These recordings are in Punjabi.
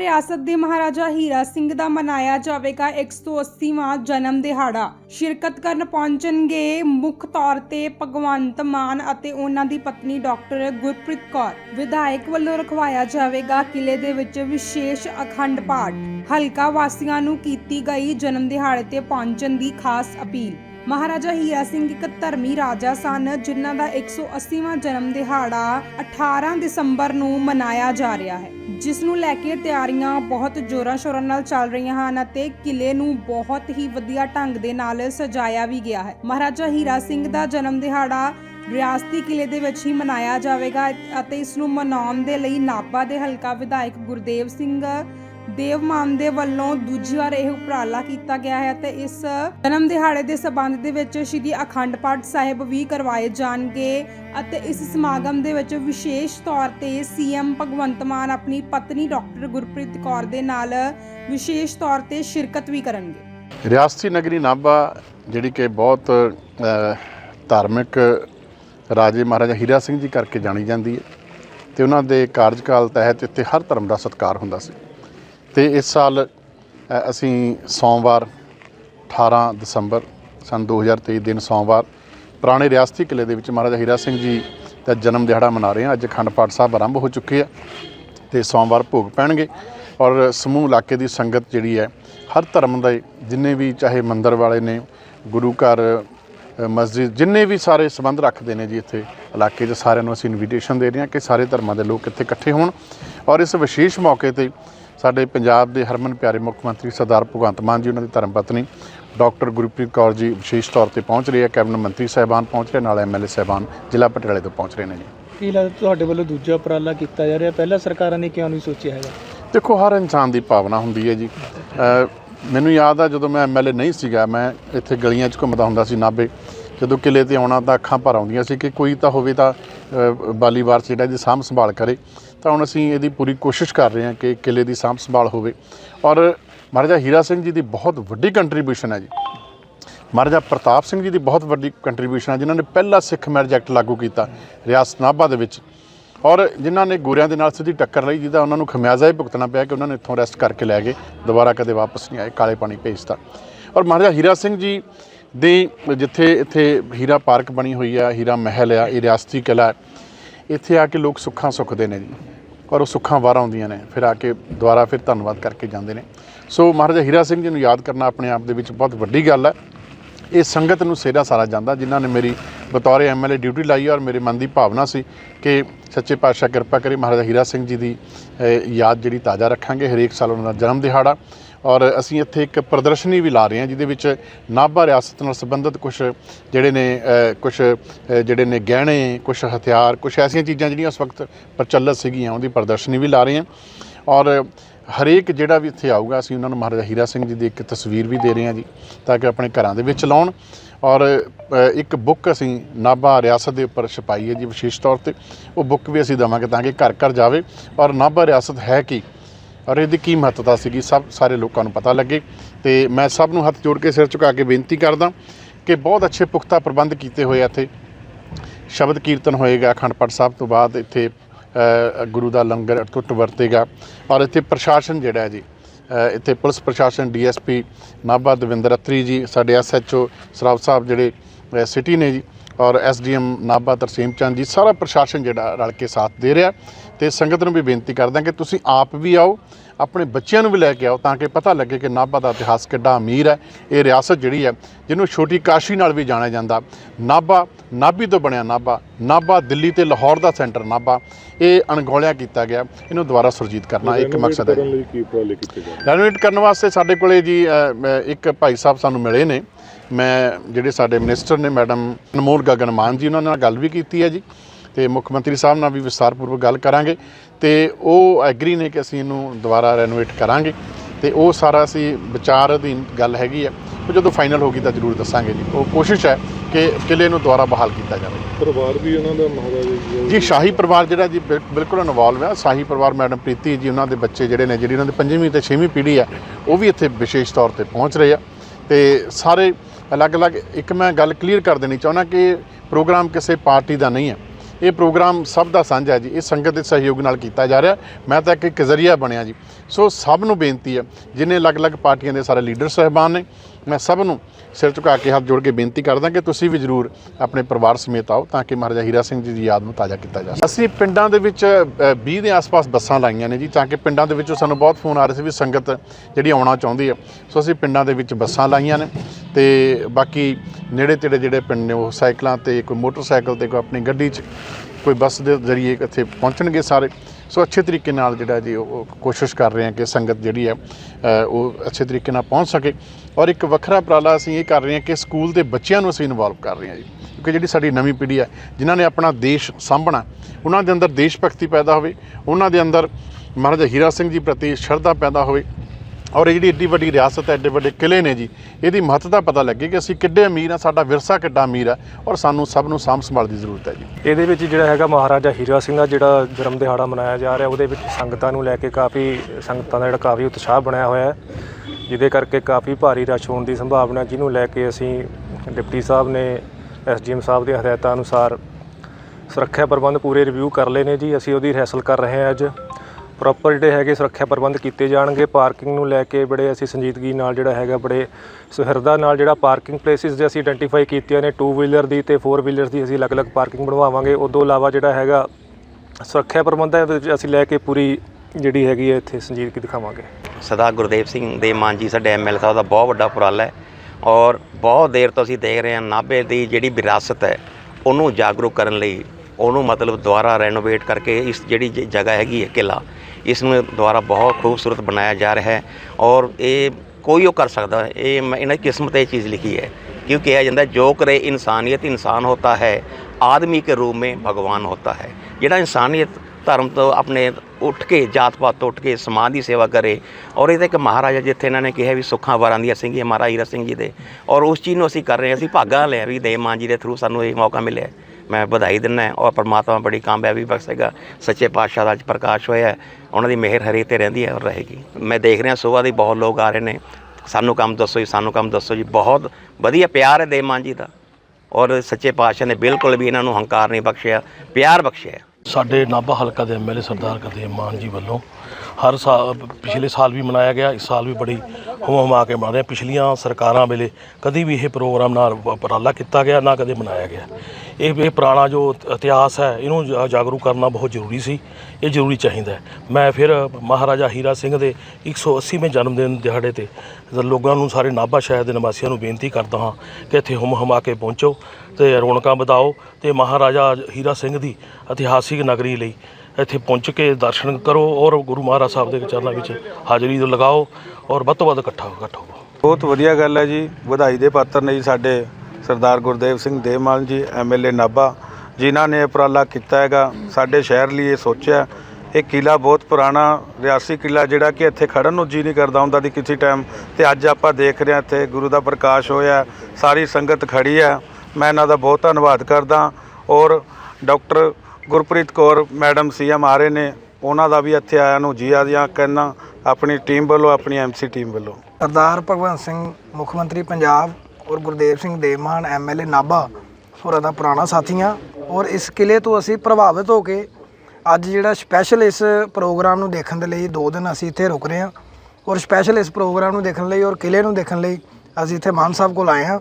ਰਿਆਸਤ ਦੇ ਮਹਾਰਾਜਾ ਹੀਰਾ ਸਿੰਘ ਦਾ ਮਨਾਇਆ ਜਾਵੇਗਾ 180ਵਾਂ ਜਨਮ ਦਿਹਾੜਾ। ਸ਼ਿਰਕਤ ਕਰਨ ਪਹੁੰਚਣਗੇ ਮੁੱਖ ਤੌਰ ਤੇ ਭਗਵੰਤ ਮਾਨ ਅਤੇ ਉਹਨਾਂ ਦੀ ਪਤਨੀ ਡਾਕਟਰ ਗੁਰਪ੍ਰੀਤ ਕੌਰ। ਵਿਧਾਇਕ ਵੱਲੋਂ ਰਖਵਾਇਆ ਜਾਵੇਗਾ ਕਿਲੇ ਦੇ ਵਿੱਚ ਵਿਸ਼ੇਸ਼ ਅਖੰਡ ਪਾਠ। ਹਲਕਾ ਵਾਸੀਆਂ ਨੂੰ ਕੀਤੀ ਗਈ ਜਨਮ ਦਿਹਾੜੇ ਤੇ ਪਹੁੰਚਣ ਦੀ ਖਾਸ ਅਪੀਲ। ਮਹਾਰਾਜਾ ਹੀਰਾ ਸਿੰਘ ਇੱਕ ਧਰਮੀ ਰਾਜਾ ਸਨ, ਜਿਨ੍ਹਾਂ ਦਾ 180ਵਾਂ ਜਨਮ ਦਿਹਾੜਾ 18 ਦਸੰਬਰ ਨੂੰ ਮਨਾਇਆ ਜਾ ਰਿਹਾ ਹੈ। ਜਿਸ ਨੂੰ ਲੈ ਕੇ ਤਿਆਰੀਆਂ ਬਹੁਤ ਜ਼ੋਰਾਂ ਸ਼ੋਰਾਂ ਨਾਲ ਚੱਲ ਰਹੀਆਂ ਹਨ ਅਤੇ ਕਿਲੇ ਨੂੰ ਬਹੁਤ ਹੀ ਵਧੀਆ ਢੰਗ ਦੇ ਨਾਲ ਸਜਾਇਆ ਵੀ ਗਿਆ ਹੈ। ਮਹਾਰਾਜਾ ਹੀਰਾ ਸਿੰਘ ਦਾ ਜਨਮ ਦਿਹਾੜਾ ਰਿਆਸਤੀ ਕਿਲੇ ਦੇ ਵਿੱਚ ਹੀ ਮਨਾਇਆ ਜਾਵੇਗਾ ਅਤੇ ਇਸ ਨੂੰ ਮਨਾਉਣ ਦੇ ਲਈ ਨਾਭਾ ਦੇ ਹਲਕਾ ਵਿਧਾਇਕ ਗੁਰਦੇਵ ਸਿੰਘ ਦੇਵਮਾਨ ਦੇ ਵੱਲੋਂ ਦੂਜੀ ਵਾਰ ਇਹ ਉਪਰਾਲਾ ਕੀਤਾ ਗਿਆ ਹੈ ਤੇ ਇਸ ਜਨਮ ਦਿਹਾੜੇ ਦੇ ਸਬੰਧ ਦੇ ਵਿੱਚ ਸ਼੍ਰੀ ਅਖੰਡ ਪਾਠ ਸਾਹਿਬ ਵੀ ਕਰਵਾਏ ਜਾਣਗੇ ਅਤੇ ਇਸ ਸਮਾਗਮ ਦੇ ਵਿੱਚ ਵਿਸ਼ੇਸ਼ ਤੌਰ ਤੇ ਸੀਐਮ ਭਗਵੰਤ ਮਾਨ ਆਪਣੀ ਪਤਨੀ ਡਾਕਟਰ ਗੁਰਪ੍ਰੀਤ ਕੌਰ ਦੇ ਨਾਲ ਵਿਸ਼ੇਸ਼ ਤੌਰ ਤੇ ਸ਼ਿਰਕਤ ਵੀ ਕਰਨਗੇ। ਰਿਆਸਤੀ ਨਗਰੀ ਨਾਭਾ, ਜਿਹੜੀ ਕਿ ਬਹੁਤ ਧਾਰਮਿਕ ਰਾਜੇ ਮਹਾਰਾਜਾ ਹੀਰਾ ਸਿੰਘ ਜੀ ਕਰਕੇ ਜਾਣੀ ਜਾਂਦੀ ਹੈ ਤੇ ਉਹਨਾਂ ਦੇ ਕਾਰਜਕਾਲ ਤਹਿਤ ਇੱਥੇ ਹਰ ਧਰਮ ਦਾ ਸਤਿਕਾਰ ਹੁੰਦਾ ਸੀ। ਤੇ ਇਸ ਸਾਲ ਅਸੀਂ ਸੋਮਵਾਰ 18 ਦਸੰਬਰ, ਸਨ 2023 ਦਿਨ ਸੋਮਵਾਰ, ਪੁਰਾਣੇ ਰਿਆਸਤੀ ਕਿਲੇ ਦੇ ਵਿੱਚ ਮਹਾਰਾਜਾ ਹੀਰਾ ਸਿੰਘ ਜੀ ਦਾ ਜਨਮ ਦਿਹਾੜਾ ਮਨਾ ਰਹੇ ਹਾਂ। ਅੱਜ ਅਖੰਡ ਪਾਠ ਸਾਹਿਬ ਆਰੰਭ ਹੋ ਚੁੱਕੇ ਆ ਤੇ ਸੋਮਵਾਰ ਭੋਗ ਪੈਣਗੇ ਔਰ ਸਮੂਹ ਇਲਾਕੇ ਦੀ ਸੰਗਤ ਜਿਹੜੀ ਹੈ, ਹਰ ਧਰਮ ਦੇ ਜਿੰਨੇ ਵੀ ਚਾਹੇ ਮੰਦਰ ਵਾਲੇ ਨੇ, ਗੁਰੂ ਘਰ ਮਸਜਿਦ ਜਿੰਨੇ ਵੀ ਸਾਰੇ ਸੰਬੰਧ ਰੱਖਦੇ ਨੇ ਜੀ ਇੱਥੇ ਇਲਾਕੇ 'ਚ, ਸਾਰਿਆਂ ਨੂੰ ਅਸੀਂ ਇਨਵੀਟੇਸ਼ਨ ਦੇ ਰਹੇ ਹਾਂ ਕਿ ਸਾਰੇ ਧਰਮਾਂ ਦੇ ਲੋਕ ਇੱਥੇ ਇਕੱਠੇ ਹੋਣ। ਔਰ ਇਸ ਵਿਸ਼ੇਸ਼ ਮੌਕੇ ਤੇ ਸਾਡੇ ਪੰਜਾਬ ਦੇ ਹਰਮਨ ਪਿਆਰੇ ਮੁੱਖ ਮੰਤਰੀ ਸਰਦਾਰ ਭਗਵੰਤ ਮਾਨ ਜੀ ਉਹਨਾਂ ਦੀ ਧਰਮ ਪਤਨੀ ਡਾਕਟਰ ਗੁਰਪ੍ਰੀਤ ਕੌਰ ਜੀ ਵਿਸ਼ੇਸ਼ ਤੌਰ ਤੇ ਪਹੁੰਚ ਰਹੇ ਆ ਕੈਬਨਿਟ ਮੰਤਰੀ ਸਾਹਿਬਾਨ ਪਹੁੰਚ ਰਹੇ ਨਾਲ ਐਮਐਲਏ ਸਾਹਿਬਾਨ ਜ਼ਿਲ੍ਹਾ ਪਟਿਆਲੇ ਤੋਂ ਪਹੁੰਚ ਰਹੇ ਨੇ ਜੀ। ਕੀ ਲੱਗਦਾ ਤੁਹਾਡੇ ਵੱਲੋਂ ਦੂਜਾ ਉਪਰਾਲਾ ਕੀਤਾ ਜਾ ਰਿਹਾ? ਪਹਿਲਾਂ ਸਰਕਾਰਾਂ ਨੇ ਕਿਉਂ ਨਹੀਂ ਸੋਚਿਆ ਹੈਗਾ? ਦੇਖੋ ਹਰ ਇਨਸਾਨ ਦੀ ਭਾਵਨਾ ਹੁੰਦੀ ਹੈ ਜੀ। ਮੈਨੂੰ ਯਾਦ ਆ ਜਦੋਂ ਮੈਂ ਐਮਐਲਏ ਨਹੀਂ ਸੀਗਾ ਮੈਂ ਇੱਥੇ ਗਲੀਆਂ 'ਚ ਘੁੰਮਦਾ ਹੁੰਦਾ ਸੀ ਨਾਭੇ। ਜਦੋਂ ਕਿਲੇ ਤੇ ਆਉਣਾ ਤਾਂ ਅੱਖਾਂ ਭਰ ਆਉਂਦੀਆਂ ਸੀ ਕਿ ਕੋਈ ਤਾਂ ਹੋਵੇ ਤਾਂ ਅ, ਬਾਲੀ ਵਾਰਸ ਜਿਹੜਾ ਇਹਦੀ ਸਾਂਭ ਸੰਭਾਲ ਕਰੇ। ਤਾਂ ਹੁਣ ਅਸੀਂ ਇਹਦੀ ਪੂਰੀ ਕੋਸ਼ਿਸ਼ ਕਰ ਰਹੇ ਹਾਂ ਕਿ ਕਿਲੇ ਦੀ ਸਾਂਭ ਸੰਭਾਲ ਹੋਵੇ। ਔਰ ਮਹਾਰਾਜਾ ਹੀਰਾ ਸਿੰਘ ਜੀ ਦੀ ਬਹੁਤ ਵੱਡੀ ਕੰਟਰੀਬਿਊਸ਼ਨ ਹੈ ਜੀ। ਮਹਾਰਾਜਾ ਪ੍ਰਤਾਪ ਸਿੰਘ ਜੀ ਦੀ ਬਹੁਤ ਵੱਡੀ ਕੰਟਰੀਬਿਊਸ਼ਨ ਹੈ ਜਿਨ੍ਹਾਂ ਨੇ ਪਹਿਲਾ ਸਿੱਖ ਮੈਰਿਜ ਐਕਟ ਲਾਗੂ ਕੀਤਾ ਰਿਆਸਤ ਨਾਭਾ ਦੇ ਵਿੱਚ। ਔਰ ਜਿਨ੍ਹਾਂ ਨੇ ਗੋਰਿਆਂ ਦੇ ਨਾਲ ਸਿੱਧੀ ਟੱਕਰ ਲਈ ਜਿਹਦਾ ਉਹਨਾਂ ਨੂੰ ਖਮਿਆਜ਼ਾ ਹੀ ਭੁਗਤਣਾ ਪਿਆ ਕਿ ਉਹਨਾਂ ਨੇ ਇੱਥੋਂ ਅਰੈਸਟ ਕਰਕੇ ਲੈ ਗਏ। ਦੁਬਾਰਾ ਕਦੇ ਵਾਪਸ ਨਹੀਂ ਆਏ ਕਾਲੇ ਪਾਣੀ ਭੇਜਤਾ। ਔਰ ਮਹਾਰਾਜਾ ਹੀਰਾ ਸਿੰਘ ਜੀ ਦੀ ਜਿੱਥੇ ਇੱਥੇ ਹੀਰਾ ਪਾਰਕ ਬਣੀ ਹੋਈ ਆ, ਹੀਰਾ ਮਹਿਲ ਆ, ਇਹ ਰਿਆਸਤੀ ਕਲਾ ਇੱਥੇ ਆ ਕੇ ਲੋਕ ਸੁੱਖਾਂ ਸੁੱਖਦੇ ਨੇ ਜੀ ਔਰ ਉਹ ਸੁੱਖਾਂ ਵਾਰ ਆਉਂਦੀਆਂ ਨੇ, ਫਿਰ ਆ ਕੇ ਦੁਬਾਰਾ ਫਿਰ ਧੰਨਵਾਦ ਕਰਕੇ ਜਾਂਦੇ ਨੇ। ਸੋ ਮਹਾਰਾਜਾ ਹੀਰਾ ਸਿੰਘ ਜੀ ਨੂੰ ਯਾਦ ਕਰਨਾ ਆਪਣੇ ਆਪ ਦੇ ਵਿੱਚ ਬਹੁਤ ਵੱਡੀ ਗੱਲ ਹੈ। ਇਹ ਸੰਗਤ ਨੂੰ ਸੇਰਾ ਸਾਰਾ ਜਾਂਦਾ, ਜਿਨ੍ਹਾਂ ਨੇ ਮੇਰੀ ਬਤੌਰ ਐਮਐਲਏ ਡਿਊਟੀ ਲਾਈ ਔਰ ਮੇਰੇ ਮਨ ਦੀ ਭਾਵਨਾ ਸੀ ਕਿ ਸੱਚੇ ਪਾਤਸ਼ਾਹ ਕਿਰਪਾ ਕਰੇ ਮਹਾਰਾਜਾ ਹੀਰਾ ਸਿੰਘ ਜੀ ਦੀ ਯਾਦ ਜਿਹੜੀ ਤਾਜ਼ਾ ਰੱਖਾਂਗੇ, ਹਰੇਕ ਸਾਲ ਉਹਨਾਂ ਦਾ ਜਨਮ ਦਿਹਾੜਾ। ਔਰ ਅਸੀਂ ਇੱਥੇ ਇੱਕ ਪ੍ਰਦਰਸ਼ਨੀ ਵੀ ਲਾ ਰਹੇ ਹਾਂ, ਜਿਹਦੇ ਵਿੱਚ ਨਾਭਾ ਰਿਆਸਤ ਨਾਲ ਸੰਬੰਧਿਤ ਕੁਝ ਜਿਹੜੇ ਨੇ ਕੁਝ ਜਿਹੜੇ ਨੇ ਗਹਿਣੇ ਕੁਝ ਹਥਿਆਰ ਕੁਝ ਐਸੀਆਂ ਚੀਜ਼ਾਂ ਜਿਹੜੀਆਂ ਉਸ ਵਕਤ ਪ੍ਰਚਲਿਤ ਸੀਗੀਆਂ, ਉਹਦੀ ਪ੍ਰਦਰਸ਼ਨੀ ਵੀ ਲਾ ਰਹੇ ਹਾਂ। ਔਰ ਹਰੇਕ ਜਿਹੜਾ ਵੀ ਇੱਥੇ ਆਊਗਾ, ਅਸੀਂ ਉਹਨਾਂ ਨੂੰ ਮਹਾਰਾਜਾ ਹੀਰਾ ਸਿੰਘ ਜੀ ਦੀ ਇੱਕ ਤਸਵੀਰ ਵੀ ਦੇ ਰਹੇ ਹਾਂ ਜੀ, ਤਾਂ ਕਿ ਆਪਣੇ ਘਰਾਂ ਦੇ ਵਿੱਚ ਲਾਉਣ। ਔਰ ਇੱਕ ਬੁੱਕ ਅਸੀਂ ਨਾਭਾ ਰਿਆਸਤ ਦੇ ਉੱਪਰ ਛਪਾਈ ਹੈ ਜੀ, ਵਿਸ਼ੇਸ਼ ਤੌਰ ਤੇ। ਉਹ ਬੁੱਕ ਵੀ ਅਸੀਂ ਦੇਵਾਂਗੇ ਤਾਂ ਕਿ ਘਰ ਘਰ ਜਾਵੇ। ਔਰ ਨਾਭਾ ਰਿਆਸਤ ਹੈ ਕੀ? ਔਰ ਇਹਦੀ ਕੀ ਮਹੱਤਤਾ ਸੀਗੀ, ਸਭ ਸਾਰੇ ਲੋਕਾਂ ਨੂੰ ਪਤਾ ਲੱਗੇ। ਤੇ ਮੈਂ ਸਭ ਨੂੰ ਹੱਥ ਜੋੜ ਕੇ ਸਿਰ ਝੁਕਾ ਕੇ ਬੇਨਤੀ ਕਰਦਾ ਕਿ ਬਹੁਤ ਅੱਛੇ ਪੁਖਤਾ ਪ੍ਰਬੰਧ ਕੀਤੇ ਹੋਏ ਆ ਇੱਥੇ। ਸ਼ਬਦ ਕੀਰਤਨ ਹੋਏਗਾ, ਅਖੰਡ ਪਾਠ ਸਾਹਿਬ ਤੋਂ ਬਾਅਦ ਇੱਥੇ ਗੁਰੂ ਦਾ ਲੰਗਰ ਟੁੱਟ ਵਰਤੇਗਾ। ਔਰ ਇੱਥੇ ਪ੍ਰਸ਼ਾਸਨ ਜਿਹੜਾ ਹੈ ਜੀ ਇੱਥੇ ਪੁਲਿਸ ਪ੍ਰਸ਼ਾਸਨ, ਡੀਐਸਪੀ ਨਾਭਾ ਦਵਿੰਦਰ ਅਤਰੀ ਜੀ, ਸਾਡੇ ਐਸਐਚਓ ਸਰਾਵ ਸਾਹਿਬ ਜਿਹੜੇ ਸਿਟੀ ਨੇ ਜੀ, ਔਰ ਐਸਡੀਐਮ ਨਾਭਾ ਤਰਸੀਮ ਚੰਦ ਜੀ, ਸਾਰਾ ਪ੍ਰਸ਼ਾਸਨ ਜਿਹੜਾ ਰਲ ਕੇ ਸਾਥ ਦੇ ਰਿਹਾ। ਤੇ ਸੰਗਤ ਨੂੰ ਵੀ ਬੇਨਤੀ ਕਰਦਾ ਕਿ ਤੁਸੀਂ ਆਪ ਵੀ ਆਓ ਆਪਣੇ ਬੱਚਿਆਂ ਨੂੰ ਵੀ ਲੈ ਕੇ ਆਓ ਤਾਂ ਕਿ ਪਤਾ ਲੱਗੇ ਕਿ ਨਾਭਾ ਦਾ ਇਤਿਹਾਸ ਕਿੱਡਾ ਅਮੀਰ ਹੈ। ਇਹ ਰਿਆਸਤ ਜਿਹੜੀ ਹੈ ਜਿਹਨੂੰ ਛੋਟੀ ਕਾਸ਼ੀ ਨਾਲ ਵੀ ਜਾਣਿਆ ਜਾਂਦਾ। ਨਾਭਾ ਨਾਭੀ ਤੋਂ ਬਣਿਆ ਨਾਭਾ ਨਾਭਾ ਦਿੱਲੀ ਤੇ ਲਾਹੌਰ ਦਾ ਸੈਂਟਰ ਨਾਭਾ ਇਹ ਅਣਗੌਲਿਆ ਕੀਤਾ ਗਿਆ। ਇਹਨੂੰ ਦੁਬਾਰਾ ਸੁਰਜੀਤ ਕਰਨਾ ਇੱਕ ਮਕਸਦ ਹੈ। ਰੈਨੋਵੇਟ ਕਰਨ ਵਾਸਤੇ ਸਾਡੇ ਕੋਲੇ ਜੀ ਇੱਕ ਭਾਈ ਸਾਹਿਬ ਸਾਨੂੰ ਮਿਲੇ ਨੇ। ਮੈਂ ਜਿਹੜੇ ਸਾਡੇ ਮਿਨਿਸਟਰ ਨੇ ਮੈਡਮ ਅਨਮੋਲ ਗਗਨ ਮਾਨ ਜੀ ਉਹਨਾਂ ਨਾਲ ਗੱਲ ਵੀ ਕੀਤੀ ਹੈ ਜੀ। ਤੇ ਮੁੱਖ ਮੰਤਰੀ ਸਾਹਿਬ ਨਾਲ ਵੀ ਵਿਸਤਾਰਪੂਰਵਕ ਗੱਲ ਕਰਾਂਗੇ ਤੇ ਉਹ ਐਗਰੀ ਨੇ ਕਿ ਅਸੀਂ ਇਹਨੂੰ ਦੁਬਾਰਾ ਰੈਨੋਵੇਟ ਕਰਾਂਗੇ ਤੇ ਉਹ ਸਾਰਾ ਅਸੀਂ ਵਿਚਾਰ ਦੀ ਗੱਲ ਹੈਗੀ ਆ। ਉਹ ਜਦੋਂ ਫਾਈਨਲ ਹੋਗੀ ਤਾਂ ਜ਼ਰੂਰ ਦੱਸਾਂਗੇ ਜੀ। ਉਹ ਕੋਸ਼ਿਸ਼ ਹੈ ਕਿ ਕਿਲੇ ਨੂੰ ਦੁਬਾਰਾ ਬਹਾਲ ਕੀਤਾ ਜਾਵੇ। ਪਰਿਵਾਰ ਵੀ ਉਹਨਾਂ ਦਾ ਮਹਾਰਾਜਾ ਜੀ ਜੀ ਸ਼ਾਹੀ ਪਰਿਵਾਰ ਜਿਹੜਾ ਜੀ ਬਿਲ- ਬਿਲਕੁਲ ਇਨਵੋਲਵ ਹੈ ਸ਼ਾਹੀ ਪਰਿਵਾਰ ਮੈਡਮ ਪ੍ਰੀਤੀ ਜੀ ਉਹਨਾਂ ਦੇ ਬੱਚੇ ਜਿਹੜੇ ਨੇ ਜਿਹੜੀ ਉਹਨਾਂ ਦੀ ਪੰਜਵੀਂ ਤੇ ਛੇਵੀਂ ਪੀੜ੍ਹੀ ਹੈ ਉਹ ਵੀ ਇੱਥੇ ਵਿਸ਼ੇਸ਼ ਤੌਰ ਤੇ ਪਹੁੰਚ ਰਹੇ ਆ। ਤੇ ਸਾਰੇ ਅਲੱਗ-ਅਲੱਗ ਇੱਕ ਮੈਂ ਗੱਲ ਕਲੀਅਰ ਕਰ ਦੇਣੀ ਚਾਹੁੰਦਾ ਕਿ ਪ੍ਰੋਗਰਾਮ ਕਿਸੇ ਪਾਰਟੀ ਦਾ ਨਹੀਂ ਹੈ ਇਹ ਪ੍ਰੋਗਰਾਮ ਸਭ ਦਾ ਸਾਂਝਾ ਜੀ ਇਹ ਸੰਗਤ ਦੇ ਸਹਿਯੋਗ ਨਾਲ ਕੀਤਾ ਜਾ ਰਿਹਾ। ਮੈਂ ਤਾਂ ਇੱਕ ਜ਼ਰੀਆ ਬਣਿਆ ਜੀ। ਸੋ ਸਭ ਨੂੰ ਬੇਨਤੀ ਹੈ ਜਿਨੇ ਅਲੱਗ-ਅਲੱਗ ਪਾਰਟੀਆਂ ਦੇ ਸਾਰੇ ਲੀਡਰ ਸਹਿਬਾਨ ਨੇ ਮੈਂ ਸਭ ਨੂੰ ਸਿਰ ਝੁਕਾ ਕੇ ਹੱਥ ਜੋੜ ਕੇ ਬੇਨਤੀ ਕਰਦਾ ਕਿ ਤੁਸੀਂ ਵੀ ਜਰੂਰ ਆਪਣੇ ਪਰਿਵਾਰ ਸਮੇਤ ਆਓ ਤਾਂ ਕਿ ਮਹਾਰਾਜਾ ਹੀਰਾ ਸਿੰਘ ਜੀ ਦੀ ਯਾਦ ਨੂੰ ਤਾਜ਼ਾ ਕੀਤਾ ਜਾ ਸਕੇ। ਅਸੀਂ ਪਿੰਡਾਂ ਦੇ ਵਿੱਚ ਅ, 20 ਦੇ ਆਸ-ਪਾਸ ਬੱਸਾਂ ਲਾਈਆਂ ਨੇ ਜੀ ਤਾਂ ਕਿ ਪਿੰਡਾਂ ਦੇ ਵਿੱਚੋਂ ਸਾਨੂੰ ਬਹੁਤ ਫੋਨ ਆ ਰਹੇ ਸੀ ਵੀ ਸੰਗਤ ਜਿਹੜੀ ਆਉਣਾ ਚਾਹੁੰਦੀ ਹੈ। ਸੋ ਅਸੀਂ ਪਿੰਡਾਂ ਦੇ ਵਿੱਚ ਬੱਸਾਂ ਲਾਈਆਂ ਨੇ। ਤੇ ਬਾਕੀ ਨੇੜੇ ਤੇੜੇ ਜਿਹੜੇ ਪਿੰਡ ਨੇ, ਉਹ ਸਾਈਕਲਾਂ ਤੇ, ਕੋਈ ਮੋਟਰਸਾਈਕਲ ਤੇ, ਕੋਈ ਆਪਣੀ ਗੱਡੀ 'ਚ ਕੋਈ ਬੱਸ ਦੇ ਜ਼ਰੀਏ ਇੱਥੇ ਪਹੁੰਚਣਗੇ ਸਾਰੇ। ਸੋ ਅੱਛੇ ਤਰੀਕੇ ਨਾਲ ਜਿਹੜਾ ਜੀ ਉਹ ਕੋਸ਼ਿਸ਼ ਕਰ ਰਹੇ ਹਾਂ ਕਿ ਸੰਗਤ ਜਿਹੜੀ ਹੈ ਉਹ ਅੱਛੇ ਤਰੀਕੇ ਨਾਲ ਪਹੁੰਚ ਸਕੇ। ਔਰ ਇੱਕ ਵੱਖਰਾ ਉਪਰਾਲਾ ਅਸੀਂ ਇਹ ਕਰ ਰਹੇ ਹਾਂ ਕਿ ਸਕੂਲ ਦੇ ਬੱਚਿਆਂ ਨੂੰ ਅਸੀਂ ਇਨਵੋਲਵ ਕਰ ਰਹੇ ਹਾਂ ਜੀ। ਕਿਉਂਕਿ ਜਿਹੜੀ ਸਾਡੀ ਨਵੀਂ ਪੀੜ੍ਹੀ ਹੈ, ਜਿਨ੍ਹਾਂ ਨੇ ਆਪਣਾ ਦੇਸ਼ ਸਾਂਭਣਾ, ਉਹਨਾਂ ਦੇ ਅੰਦਰ ਦੇਸ਼ ਭਗਤੀ ਪੈਦਾ ਹੋਵੇ, ਉਹਨਾਂ ਦੇ ਅੰਦਰ ਮਹਾਰਾਜਾ ਹੀਰਾ ਸਿੰਘ ਜੀ ਪ੍ਰਤੀ ਸ਼ਰਧਾ ਪੈਦਾ ਹੋਵੇ ਔਰ ਇਹ ਜਿਹੜੀ ਏਡੀ ਵੱਡੀ ਰਿਆਸਤ ਹੈ, ਏਡੇ ਵੱਡੇ ਕਿਲੇ ਨੇ ਜੀ, ਇਹਦੀ ਮਹੱਤਤਾ ਪਤਾ ਲੱਗੇ ਕਿ ਅਸੀਂ ਕਿੱਡੇ ਅਮੀਰ ਆ ਸਾਡਾ ਵਿਰਸਾ ਕਿੱਡਾ ਅਮੀਰ ਆ ਔਰ ਸਾਨੂੰ ਸਭ ਨੂੰ ਸਾਂਭ ਸੰਭਾਲ ਦੀ ਜ਼ਰੂਰਤ ਹੈ ਜੀ। ਇਹਦੇ ਵਿੱਚ ਜਿਹੜਾ ਹੈਗਾ ਮਹਾਰਾਜਾ ਹੀਰਾ ਸਿੰਘ ਦਾ ਜਿਹੜਾ ਜਨਮ ਦਿਹਾੜਾ ਮਨਾਇਆ ਜਾ ਰਿਹਾ, ਉਹਦੇ ਵਿੱਚ ਸੰਗਤਾਂ ਨੂੰ ਲੈ ਕੇ ਕਾਫੀ ਸੰਗਤਾਂ ਦਾ ਜਿਹੜਾ ਕਾਫੀ ਉਤਸ਼ਾਹ ਬਣਿਆ ਹੋਇਆ ਹੈ, ਜਿਹਦੇ ਕਰਕੇ ਕਾਫੀ ਭਾਰੀ ਰਸ਼ ਹੋਣ ਦੀ ਸੰਭਾਵਨਾ ਜਿਹਨੂੰ ਲੈ ਕੇ ਅਸੀਂ ਡਿਪਟੀ ਸਾਹਿਬ ਨੇ, ਐਸਡੀਐਮ ਸਾਹਿਬ ਦੇ ਹਦਾਇਤਾਂ ਅਨੁਸਾਰ ਸੁਰੱਖਿਆ ਪ੍ਰਬੰਧ ਪੂਰੇ ਰਿਵਿਊ ਕਰ ਲਏ ਨੇ ਜੀ, ਅਸੀਂ ਉਹਦੀ ਰਿਹਰਸਲ ਕਰ ਰਹੇ ਹਾਂ ਅੱਜ। ਪ੍ਰੋਪਰ ਜਿਹੜੇ ਹੈਗੇ ਸੁਰੱਖਿਆ ਪ੍ਰਬੰਧ ਕੀਤੇ ਜਾਣਗੇ। ਪਾਰਕਿੰਗ ਨੂੰ ਲੈ ਕੇ ਬੜੇ ਅਸੀਂ ਸੰਜੀਦਗੀ ਨਾਲ ਜਿਹੜਾ ਹੈਗਾ ਬੜੇ ਸੁਹਿਰਦਾ ਨਾਲ ਜਿਹੜਾ ਪਾਰਕਿੰਗ ਪਲੇਸਿਸ ਦੇ ਅਸੀਂ ਆਇਡੈਂਟੀਫਾਈ ਕੀਤੀਆਂ ਨੇ 2 ਵੀਲਰ ਦੀ ਤੇ 4 ਵੀਲਰਸ ਦੀ ਅਸੀਂ ਅਲੱਗ-ਅਲੱਗ ਪਾਰਕਿੰਗ ਬਣਵਾਵਾਂਗੇ। ਉਸ ਤੋਂ ਇਲਾਵਾ ਜਿਹੜਾ ਹੈਗਾ ਸੁਰੱਖਿਆ ਪ੍ਰਬੰਧਾਂ ਦੇ ਵਿੱਚ ਅਸੀਂ ਲੈ ਕੇ ਪੂਰੀ ਜਿਹੜੀ ਹੈਗੀ ਹੈ ਇੱਥੇ ਸੰਜੀਦਗੀ ਦਿਖਾਵਾਂਗੇ। ਸਰਦਾਰ ਗੁਰਦੇਵ ਸਿੰਘ ਦੇ ਮਾਨ ਜੀ, ਸਾਡੇ ਐਮਐਲ ਸਾਹਿਬ ਦਾ ਬਹੁਤ ਵੱਡਾ ਉਪਰਾਲਾ ਹੈ ਔਰ ਬਹੁਤ ਦੇਰ ਤੋਂ ਅਸੀਂ ਦੇਖ ਰਹੇ ਹਾਂ ਨਾਭੇ ਦੀ ਜਿਹੜੀ ਵਿਰਾਸਤ ਹੈ, ਉਹਨੂੰ ਜਾਗਰੂਕ ਕਰਨ ਲਈ, ਉਹਨੂੰ ਮਤਲਬ ਦੁਬਾਰਾ ਰੈਨੋਵੇਟ ਕਰਕੇ ਇਸ ਜਿਹੜੀ ਜ- ਜਗ੍ਹਾ ਹੈਗੀ ਹੈ ਕਿਲਾ ਇਸ ਨੂੰ ਦੁਬਾਰਾ ਬਹੁਤ ਖੂਬਸੂਰਤ ਬਣਾਇਆ ਜਾ ਰਿਹਾ ਹੈ ਔਰ ਇਹ ਕੋਈ ਉਹ ਕਰ ਸਕਦਾ ਹੈ। ਇਹ ਮੈਂ- ਇਹਨਾਂ ਦੀ ਕਿਸਮਤ ਇਹ ਚੀਜ਼ ਲਿਖੀ ਹੈ क्यों किया जाता है जो करे इंसानियत इंसान होता है आदमी के रूप में भगवान होता है ਜਿਹੜਾ ਇਨਸਾਨੀਅਤ ਧਰਮ ਤੋਂ ਆਪਣੇ ਉੱਠ ਕੇ ਜਾਤ ਪਾਤ ਤੋਂ ਉੱਠ ਕੇ ਸਮਾਜ ਦੀ ਸੇਵਾ ਕਰੇ ਔਰ ਇਹ ਤਾਂ ਇੱਕ ਮਹਾਰਾਜਾ ਜਿੱਥੇ ਇਹਨਾਂ ਨੇ ਕਿਹਾ ਵੀ ਸੁੱਖਾਂ ਵਾਰਾਂ ਦੀਆਂ ਸਿੰਘੀਆਂ ਮਹਾਰਾਜ ਹੀਰਾ ਸਿੰਘ ਜੀ ਦੇ ਔਰ ਉਸ ਚੀਜ਼ ਨੂੰ ਅਸੀਂ ਕਰ ਰਹੇ ਹਾਂ ਅਸੀਂ ਭਾਗਾ ਲਿਆ ਵੀ ਦੇਵ ਮਾਨ ਜੀ ਦੇ ਥਰੂ ਸਾਨੂੰ ਇਹ ਮੌਕਾ ਮਿਲਿਆ ਹੈ। ਮੈਂ ਵਧਾਈ ਦਿੰਦਾ ਔਰ ਪਰਮਾਤਮਾ ਬੜੀ ਕਾਮਯਾਬੀ ਬਖਸ਼ੇਗਾ। ਸੱਚੇ ਪਾਤਸ਼ਾਹ ਦਾ ਅੱਜ ਪ੍ਰਕਾਸ਼ ਹੋਇਆ ਉਹਨਾਂ ਦੀ ਮਿਹਰ ਹਰੇ ਤੇ ਰਹਿੰਦੀ ਹੈ ਔਰ ਰਹੇਗੀ। ਮੈਂ ਦੇਖ ਰਿਹਾ ਸੁਬਾਹ ਦੀ ਬਹੁਤ ਲੋਕ ਆ ਰਹੇ ਨੇ। ਸਾਨੂੰ ਕੰਮ ਦੱਸੋ ਜੀ, ਸਾਨੂੰ ਕੰਮ ਦੱਸੋ ਜੀ। ਬਹੁਤ ਵਧੀਆ ਪਿਆਰ ਹੈ ਦੇਵ ਮਾਨ ਜੀ ਦਾ। ਔਰ ਸੱਚੇ ਪਾਤਸ਼ਾਹ ਨੇ ਬਿਲਕੁਲ ਵੀ ਇਹਨਾਂ ਨੂੰ ਹੰਕਾਰ ਨਹੀਂ ਬਖਸ਼ਿਆ, ਪਿਆਰ ਬਖਸ਼ਿਆ ਸਾਡੇ ਨਾਭਾ ਹਲਕਾ ਦੇ ਐਮਐਲਏ ਸਰਦਾਰ ਗੁਰਦੇਵ ਮਾਨ ਜੀ ਵੱਲੋਂ ਹਰ ਸਾਲ ਪਿਛਲੇ ਸਾਲ ਵੀ ਮਨਾਇਆ ਗਿਆ, ਇਸ ਸਾਲ ਵੀ ਬੜੀ ਹੁਮ ਹੁਮਾ ਕੇ ਮਨਾ ਰਹੇ ਪਿਛਲੀਆਂ ਸਰਕਾਰਾਂ ਵੇਲੇ ਕਦੀ ਵੀ ਇਹ ਪ੍ਰੋਗਰਾਮ ਨਾ ਉਪਰਾਲਾ ਕੀਤਾ ਗਿਆ, ਨਾ ਕਦੇ ਮਨਾਇਆ ਗਿਆ। ਇਹ ਇਹ ਪੁਰਾਣਾ ਜੋ ਇਤਿਹਾਸ ਹੈ, ਇਹਨੂੰ ਜਾ- ਜਾਗਰੂਕ ਕਰਨਾ ਬਹੁਤ ਜ਼ਰੂਰੀ ਸੀ, ਇਹ ਜ਼ਰੂਰੀ ਚਾਹੀਦਾ ਹੈ। ਮੈਂ ਫਿਰ ਮਹਾਰਾਜਾ ਹੀਰਾ ਸਿੰਘ ਦੇ 180ਵੇਂ ਜਨਮ ਦਿਨ ਦਿਹਾੜੇ ਤੇ ਲੋਕਾਂ ਨੂੰ ਸਾਰੇ ਨਾਭਾ ਸ਼ਹਿਰ ਦੇ ਨਿਵਾਸੀਆਂ ਨੂੰ ਬੇਨਤੀ ਕਰਦਾ ਹਾਂ ਕਿ ਇੱਥੇ ਹੁਮ ਹੁਮਾ ਕੇ ਪਹੁੰਚੋ। ਤੇ ਰੌਣਕਾਂ ਵਧਾਓ ਤੇ ਮਹਾਰਾਜਾ ਹੀਰਾ ਸਿੰਘ ਦੀ ਇਤਿਹਾਸਿਕ ਨਗਰੀ ਲਈ ਇੱਥੇ ਪਹੁੰਚ ਕੇ ਦਰਸ਼ਨ ਕਰੋ ਔਰ ਗੁਰੂ ਮਹਾਰਾਜ ਸਾਹਿਬ ਦੇ ਚਰਨਾਂ ਵਿੱਚ ਹਾਜ਼ਰੀ ਲਗਾਓ ਔਰ ਵੱਧ ਤੋਂ ਵੱਧ ਇਕੱਠਾ ਇਕੱਠੋ ਬਹੁਤ ਵਧੀਆ ਗੱਲ ਹੈ ਜੀ। ਵਧਾਈ ਦੇ ਪਾਤਰ ਨੇ ਜੀ ਸਾਡੇ ਸਰਦਾਰ ਗੁਰਦੇਵ ਸਿੰਘ ਦੇਵਮਾਨ ਜੀ ਐਮਐਲਏ ਨਾਭਾ, ਜਿਨ੍ਹਾਂ ਨੇ ਉਪਰਾਲਾ ਕੀਤਾ ਹੈਗਾ। ਸਾਡੇ ਸ਼ਹਿਰ ਲਈ ਇਹ ਸੋਚਿਆ। ਇਹ ਕਿਲਾ ਬਹੁਤ ਪੁਰਾਣਾ, ਰਿਆਸੀ ਕਿਲਾ ਜਿਹੜਾ ਕਿ ਇੱਥੇ ਖੜਨ ਨੂੰ ਜੀ ਨਹੀਂ ਕਰਦਾ ਹੁੰਦਾ ਦੀ ਕਿਸੇ ਟਾਈਮ ਤੇ ਅੱਜ ਆਪਾਂ ਦੇਖ ਰਹੇ ਹਾਂ ਇੱਥੇ ਗੁਰੂ ਦਾ ਪ੍ਰਕਾਸ਼ ਹੋਇਆ, ਸਾਰੀ ਸੰਗਤ ਖੜੀ ਹੈ। ਮੈਂ ਇਹਨਾਂ ਦਾ ਬਹੁਤ ਧੰਨਵਾਦ ਕਰਦਾ ਔਰ doctor Gurpreet Kaur madam CM ਆ ਰਹੇ ਨੇ, ਉਹਨਾਂ ਦਾ ਵੀ ਇੱਥੇ ਆਇਆਂ ਨੂੰ ਜੀ ਆਇਆਂ ਕਹਿਣਾ ਆਪਣੀ ਟੀਮ ਵੱਲੋਂ, ਆਪਣੀ ਐਮਸੀ ਟੀਮ ਵੱਲੋਂ। ਸਰਦਾਰ ਭਗਵੰਤ ਸਿੰਘ, ਮੁੱਖ ਮੰਤਰੀ ਪੰਜਾਬ ਔਰ ਗੁਰਦੇਵ ਸਿੰਘ ਦੇਵਮਾਨ ਐਮਐਲਏ ਨਾਭਾ, ਹੋਰਾਂ ਦਾ ਪੁਰਾਣਾ ਸਾਥੀਆਂ ਔਰ ਇਸ ਕਿਲੇ ਤੋਂ ਅਸੀਂ ਪ੍ਰਭਾਵਿਤ ਹੋ ਕੇ ਅੱਜ ਜਿਹੜਾ ਸਪੈਸ਼ਲ ਇਸ ਪ੍ਰੋਗਰਾਮ ਨੂੰ ਦੇਖਣ ਦੇ ਲਈ ਦੋ ਦਿਨ ਅਸੀਂ ਇੱਥੇ ਰੁਕ ਰਹੇ ਹਾਂ ਔਰ ਸਪੈਸ਼ਲ ਇਸ ਪ੍ਰੋਗਰਾਮ ਨੂੰ ਦੇਖਣ ਲਈ ਔਰ ਕਿਲੇ ਨੂੰ ਦੇਖਣ ਲਈ ਅਸੀਂ ਇੱਥੇ ਮਾਨ ਸਾਹਿਬ ਕੋਲ ਆਏ ਹਾਂ।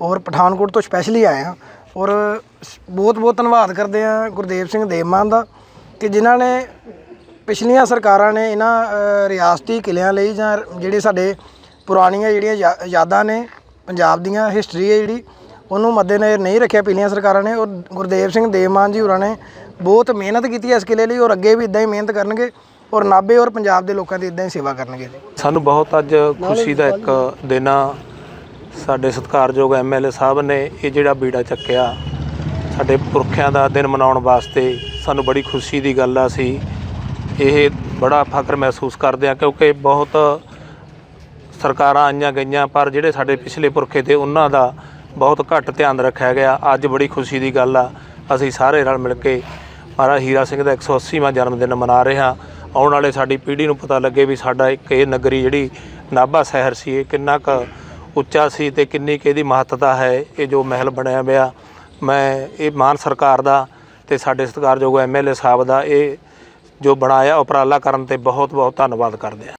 ਔਰ ਪਠਾਨਕੋਟ ਤੋਂ ਸਪੈਸ਼ਲੀ ਆਏ ਹਾਂ। ਔਰ ਬਹੁਤ ਬਹੁਤ ਧੰਨਵਾਦ ਕਰਦੇ ਹਾਂ ਗੁਰਦੇਵ ਸਿੰਘ ਦੇਵਮਾਨ ਦਾ ਕਿ ਜਿਨ੍ਹਾਂ ਨੇ ਪਿਛਲੀਆਂ ਸਰਕਾਰਾਂ ਨੇ ਇਹਨਾਂ ਰਿਆਸਤੀ ਕਿਲਿਆਂ ਲਈ ਜਾਂ ਜਿਹੜੇ ਸਾਡੇ ਪੁਰਾਣੀਆਂ ਜਿਹੜੀਆਂ ਯਾ- ਯਾਦਾਂ ਨੇ ਪੰਜਾਬ ਦੀਆਂ ਹਿਸਟਰੀ ਹੈ ਜਿਹੜੀ ਉਹਨੂੰ ਮੱਦੇਨਜ਼ਰ ਨਹੀਂ ਰੱਖਿਆ ਪਿਛਲੀਆਂ ਸਰਕਾਰਾਂ ਨੇ। ਔਰ ਗੁਰਦੇਵ ਸਿੰਘ ਦੇਵਮਾਨ ਜੀ ਹੋਰਾਂ ਨੇ ਬਹੁਤ ਮਿਹਨਤ ਕੀਤੀ ਹੈ ਇਸ ਕਿਲੇ ਲਈ ਔਰ ਅੱਗੇ ਵੀ ਇਦਾਂ ਹੀ ਮਿਹਨਤ ਕਰਨਗੇ ਔਰ ਨਾਭੇ ਔਰ ਪੰਜਾਬ ਦੇ ਲੋਕਾਂ ਦੀ ਇਦਾਂ ਹੀ ਸੇਵਾ ਕਰਨਗੇ। ਸਾਨੂੰ ਬਹੁਤ ਅੱਜ ਖੁਸ਼ੀ ਦਾ ਇੱਕ ਦਿਨ ਆ। ਸਾਡੇ ਸਤਿਕਾਰਯੋਗ ਐਮਐਲਏ ਸਾਹਿਬ ਨੇ ਇਹ ਜਿਹੜਾ ਬੀੜਾ ਚੱਕਿਆ, ਸਾਡੇ ਪੁਰਖਿਆਂ ਦਾ ਦਿਨ ਮਨਾਉਣ ਵਾਸਤੇ ਸਾਨੂੰ ਬੜੀ ਖੁਸ਼ੀ ਦੀ ਗੱਲ ਆ ਸੀ ਇਹ ਬੜਾ ਫਖਰ ਮਹਿਸੂਸ ਕਰਦੇ ਆ ਕਿਉਂਕਿ ਬਹੁਤ ਸਰਕਾਰਾਂ ਆਈਆਂ ਗਈਆਂ, ਪਰ ਜਿਹੜੇ ਸਾਡੇ ਪਿਛਲੇ ਪੁਰਖੇ ਤੇ ਉਹਨਾਂ ਦਾ ਬਹੁਤ ਘੱਟ ਧਿਆਨ ਰੱਖਿਆ ਗਿਆ। ਅੱਜ ਬੜੀ ਖੁਸ਼ੀ ਦੀ ਗੱਲ ਆ, ਅਸੀਂ ਸਾਰੇ ਰਲ ਮਿਲ ਕੇ ਮਹਾਰਾਜ ਹੀਰਾ ਸਿੰਘ ਦਾ 180ਵਾਂ ਜਨਮ ਦਿਨ ਮਨਾ ਰਹੇ ਹਾਂ। ਆਉਣ ਵਾਲੇ ਸਾਡੀ ਪੀੜ੍ਹੀ ਨੂੰ ਪਤਾ ਲੱਗੇ ਵੀ ਸਾਡਾ ਇੱਕ ਇਹ ਨਗਰੀ ਜਿਹੜੀ ਨਾਭਾ ਸ਼ਹਿਰ ਸੀ, ਇਹ ਕਿੰਨਾ ਕੁ ਉੱਚਾ ਸੀ ਤੇ ਕਿੰਨੀ ਕੁ ਇਹਦੀ ਮਹੱਤਤਾ ਹੈ, ਇਹ ਜੋ ਮਹਿਲ ਬਣਿਆ ਹੋਇਆ ਮੈਂ ਇਹ ਮਾਨ ਸਰਕਾਰ ਦਾ ਤੇ ਸਾਡੇ ਸਤਿਕਾਰਯੋਗ ਐਮਐਲਏ ਸਾਹਿਬ ਦਾ ਇਹ ਜੋ ਬਣਾਇਆ ਉਪਰਾਲਾ ਕਰਨ ਤੇ ਬਹੁਤ ਬਹੁਤ ਧੰਨਵਾਦ ਕਰਦੇ ਹਾਂ।